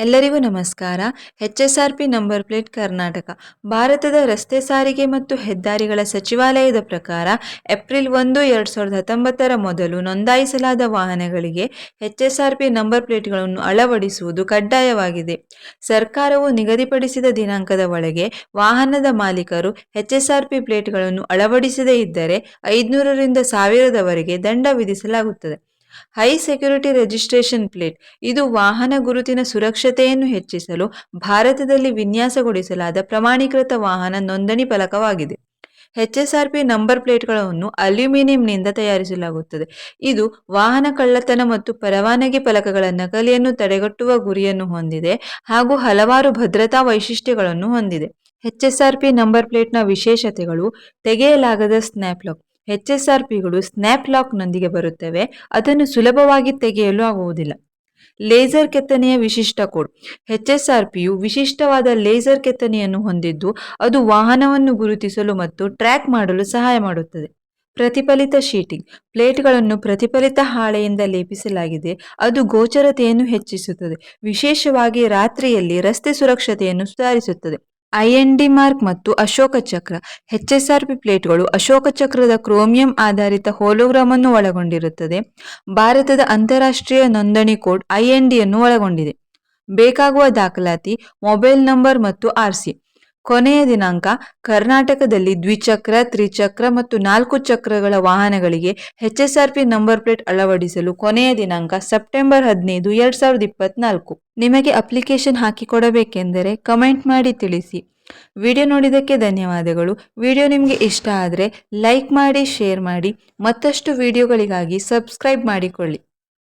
ಎಲ್ಲರಿಗೂ ನಮಸ್ಕಾರ. H S R P number plate Karnataka. ಭಾರತದ ರಸ್ತೆ ಸಾರಿಗೆ ಮತ್ತು ಹೆದ್ದಾರಿಗಳ ಸಚಿವಾಲಯದ ಪ್ರಕಾರ ಏಪ್ರಿಲ್ ಒಂದು, ಎರಡು ಸಾವಿರದ ಹತ್ತೊಂಬತ್ತರ ಮೊದಲು ನೋಂದಾಯಿಸಲಾದ ವಾಹನಗಳಿಗೆ H S R P number ಪ್ಲೇಟ್ಗಳನ್ನು ಅಳವಡಿಸುವುದು ಕಡ್ಡಾಯವಾಗಿದೆ. ಸರ್ಕಾರವು ನಿಗದಿಪಡಿಸಿದ ದಿನಾಂಕದ ಒಳಗೆ ವಾಹನದ ಮಾಲೀಕರು ಎಚ್ ಎಸ್ ಆರ್ ಪಿ ಪ್ಲೇಟ್ಗಳನ್ನು ಅಳವಡಿಸದೇ ಇದ್ದರೆ ಐದುನೂರರಿಂದ ಸಾವಿರದವರೆಗೆ ದಂಡ ವಿಧಿಸಲಾಗುತ್ತದೆ. High security registration plate. ಇದು ವಾಹನ ಗುರುತಿನ ಸುರಕ್ಷತೆಯನ್ನು ಹೆಚ್ಚಿಸಲು ಭಾರತದಲ್ಲಿ ವಿನ್ಯಾಸಗೊಳಿಸಲಾದ ಪ್ರಮಾಣೀಕೃತ ವಾಹನ ನೋಂದಣಿ ಫಲಕವಾಗಿದೆ. ಎಚ್ಎಸ್ಆರ್ಪಿ ನಂಬರ್ ಪ್ಲೇಟ್ಗಳನ್ನು ಅಲ್ಯೂಮಿನಿಯಂನಿಂದ ತಯಾರಿಸಲಾಗುತ್ತದೆ. ಇದು ವಾಹನ ಕಳ್ಳತನ ಮತ್ತು ಪರವಾನಗಿ ಫಲಕಗಳ ನಕಲಿಯನ್ನು ತಡೆಗಟ್ಟುವ ಗುರಿಯನ್ನು ಹೊಂದಿದೆ ಹಾಗೂ ಹಲವಾರು ಭದ್ರತಾ ವೈಶಿಷ್ಟ್ಯಗಳನ್ನು ಹೊಂದಿದೆ. ಎಚ್ಎಸ್ಆರ್ಪಿ ನಂಬರ್ ಪ್ಲೇಟ್ನ ವಿಶೇಷತೆಗಳು ತೆಗೆಯಲಾಗದ ಸ್ನ್ಯಾಪ್ ಆರ್ ಪಿಗಳು ಸ್ನ್ಯಾಪ್ ಲಾಕ್ನೊಂದಿಗೆ ಬರುತ್ತವೆ. ಅದನ್ನು ಸುಲಭವಾಗಿ ತೆಗೆಯಲು ಆಗುವುದಿಲ್ಲ. ಲೇಸರ್ ಕೆತ್ತನೆಯ ವಿಶಿಷ್ಟ ಕೋಡ್. ಎಚ್ ಎಸ್ ಆರ್ ಪಿಯು ವಿಶಿಷ್ಟವಾದ ಲೇಸರ್ ಕೆತ್ತನೆಯನ್ನು ಹೊಂದಿದ್ದು, ಅದು ವಾಹನವನ್ನು ಗುರುತಿಸಲು ಮತ್ತು ಟ್ರ್ಯಾಕ್ ಮಾಡಲು ಸಹಾಯ ಮಾಡುತ್ತದೆ. ಪ್ರತಿಫಲಿತ ಶೀಟಿಂಗ್. ಪ್ಲೇಟ್ಗಳನ್ನು ಪ್ರತಿಫಲಿತ ಹಾಳೆಯಿಂದ ಲೇಪಿಸಲಾಗಿದೆ. ಅದು ಗೋಚರತೆಯನ್ನು ಹೆಚ್ಚಿಸುತ್ತದೆ. ವಿಶೇಷವಾಗಿ ರಾತ್ರಿಯಲ್ಲಿ ರಸ್ತೆ ಸುರಕ್ಷತೆಯನ್ನು ಸುಧಾರಿಸುತ್ತದೆ. ಐಎನ್ಡಿ ಮಾರ್ಕ್ ಮತ್ತು ಅಶೋಕ ಚಕ್ರ ಎಚ್ಎಸ್ಆರ್ಪಿ ಪ್ಲೇಟ್ಗಳು ಅಶೋಕ ಚಕ್ರದ ಕ್ರೋಮಿಯಂ ಆಧಾರಿತ ಹೋಲೋಗ್ರಾಮ್ ಅನ್ನು ಒಳಗೊಂಡಿರುತ್ತದೆ. ಭಾರತದ ಅಂತಾರಾಷ್ಟ್ರೀಯ ನೋಂದಣಿ ಕೋಡ್ ಐಎನ್ಡಿಯನ್ನು ಒಳಗೊಂಡಿದೆ. ಬೇಕಾಗುವ ದಾಖಲಾತಿ, ಮೊಬೈಲ್ ನಂಬರ್ ಮತ್ತು ಆರ್ಸಿ ಕೊನೆಯ ದಿನಾಂಕ ಕರ್ನಾಟಕದಲ್ಲಿ ದ್ವಿಚಕ್ರ, ತ್ರಿಚಕ್ರ ಮತ್ತು ನಾಲ್ಕು ಚಕ್ರಗಳ ವಾಹನಗಳಿಗೆ ಎಚ್ಎಸ್ಆರ್ಪಿ ನಂಬರ್ ಪ್ಲೇಟ್ ಅಳವಡಿಸಲು ಕೊನೆಯ ದಿನಾಂಕ ಸೆಪ್ಟೆಂಬರ್ ಹದಿನೈದು, ಎರಡ್ ಸಾವಿರದ ಇಪ್ಪತ್ನಾಲ್ಕು. ನಿಮಗೆ ಅಪ್ಲಿಕೇಶನ್ ಹಾಕಿಕೊಡಬೇಕೆಂದರೆ ಕಮೆಂಟ್ ಮಾಡಿ ತಿಳಿಸಿ. ವಿಡಿಯೋ ನೋಡಿದ್ದಕ್ಕೆ ಧನ್ಯವಾದಗಳು. ವಿಡಿಯೋ ನಿಮಗೆ ಇಷ್ಟ ಆದರೆ ಲೈಕ್ ಮಾಡಿ, ಶೇರ್ ಮಾಡಿ. ಮತ್ತಷ್ಟು ವಿಡಿಯೋಗಳಿಗಾಗಿ ಸಬ್ಸ್ಕ್ರೈಬ್ ಮಾಡಿಕೊಳ್ಳಿ.